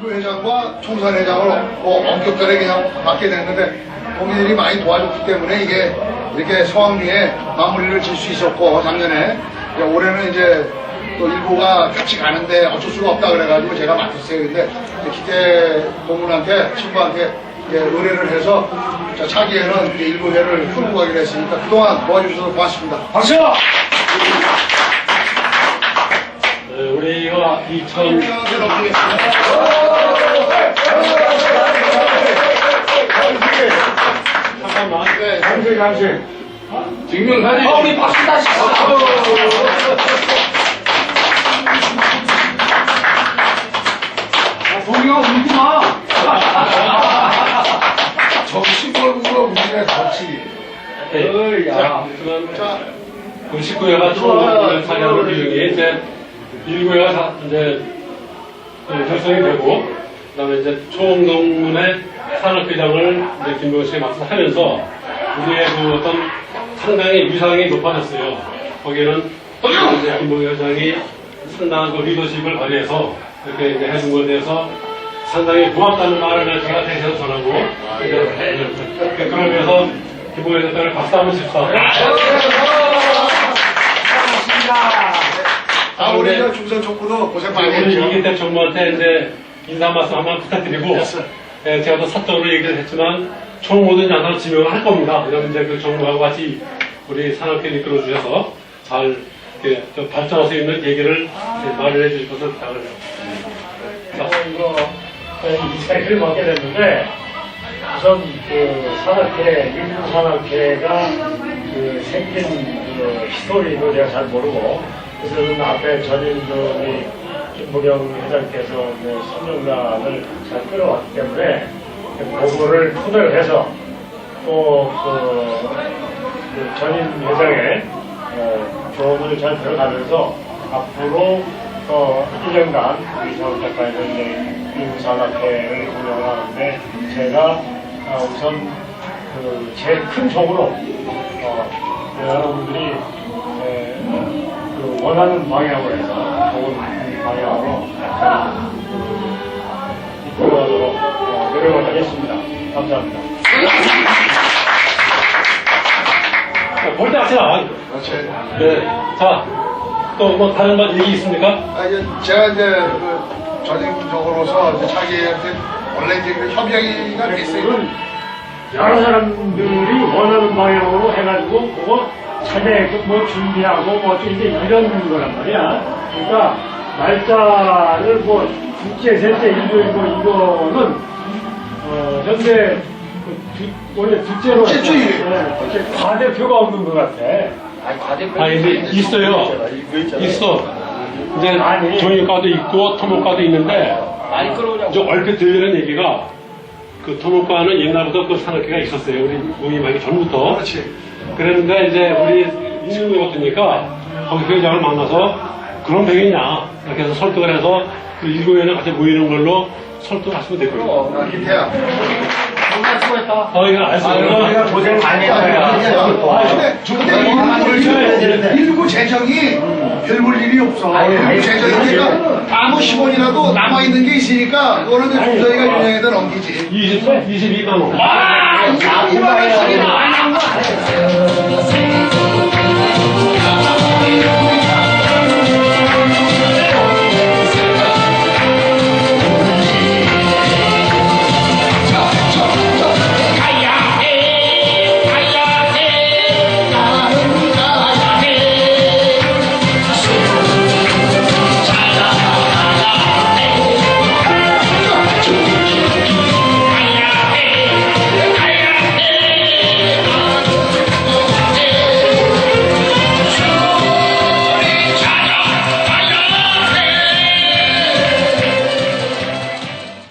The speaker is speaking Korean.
일부 회장과 총선 회장을 뭐 엄격하게 그냥 맡게 됐는데 동기들이 많이 도와줬기 때문에 이게 이렇게 성황리에 마무리를 질 수 있었고 작년에 올해는 이제 또 일부가 같이 가는데 어쩔 수가 없다 그래가지고 제가 맡았어요. 근데 기대 동문한테 친구한테 의뢰를 해서 자, 차기에는 일부 회를 끌고 가기로 했으니까 그동안 도와주셔서 고맙습니다. 박수! 2000 잠깐만 당신, 당신. 증명사진 어, 우리 박수 다시. 동이가 울지 마. 정치권으로 우리가 정치. 어이, 야. 자, 그러면 자, 그 19회가 총동문을 사냥을 비중 1구회가 다 이제 그 결성이 되고 그다음에 이제 총동문의 산업회장을 이제 김병호 씨가 맡아서 하면서 우리의 그 어떤 상당히 위상이 높아졌어요. 거기에는 이제 김병호 회장이 상당한 그 리더십을 발휘해서 이렇게 이제 해준 것에 대해서 상당히 고맙다는 말을 제가 대신해서 전하고 이제 그러면서 김병호 회장을 박수 한번 칩시다. 우리 저 중선 촉구도 고생 많이 했죠. 이기태 정부한테 이제 인사 말씀 한번 부탁드리고 예, 제가 또 사적으로 얘기를 했지만 총 모든 양상 지명을 할 겁니다. 그럼 이제 그 정부하고 같이 우리 산업계 이끌어 주셔서 잘 이렇게 좀 발전할 수 있는 얘기를 마련해 주실 것을 부탁을 해요. 자, 이거 이 사회를 맡게 됐는데 우선 그 산악회 일부 산악회가 그 생긴 그 히스토리도 제가 잘 모르고 그래서 앞에 전인들이 김부경 회장께서 뭐 선정단을 잘 끌어왔기 때문에 그거를 토대로 해서 또그 그 전인 회장의 어, 조언을 잘 들어가면서 앞으로 어, 1년간 우리 서울 작가에서 이제 미국산악회를 운영하는데 제가 어, 우선 그 제일 큰 종으로 어, 여러분들이 원하는 방향으로 해서 좋은 방향으로 이끌어가도록 어, 노력을 하겠습니다. 감사합니다. 볼때 하세요. 네. 자, 또 뭐 다른 말 얘기 있습니까? 아, 이제 제가 이제 그 전임적으로서 이제 차기한테 원래 이제 그 협의가 됐어요. 이건 여러 사람들이 원하는 방향으로 해가지고 그거 차례 뭐 준비하고 뭐 이제 이런 거란 말이야. 그러니까 날짜를 뭐 둘째, 셋째, 일곱, 일곱 이거는 어 현재 그 두- 원래 둘째로 둘째 주일. 네, 둘째 과대표가 없는 것 같아. 아, 이제 있어요. 있어. 이제 아니. 종이과도 있고 토목과도 있는데 이제 얼핏 들리는 얘기가 그 토목과는 옛날부터 그 산업계가 있었어요. 우리 모임하기 전부터. 그렇지. 그랬는데 이제 우리 인증이 없으니까 거기 회장을 만나서 그런 배경이냐 이렇게 해서 설득을 해서 그 일고에는 같이 모이는 걸로 설득하시면 되고요. 아, 기태야. 어, 이거 알았어요. 고생 많이 근데, 근데 일부, 일부 재정이 별볼 일이 없어. 일부 재정이니까 아무 10원이라도 남아있는 게 있으니까 그거는 중서이가 윤영에다 넘기지. 20, 22만 원. 아, 이만한 소리 많이 한 거.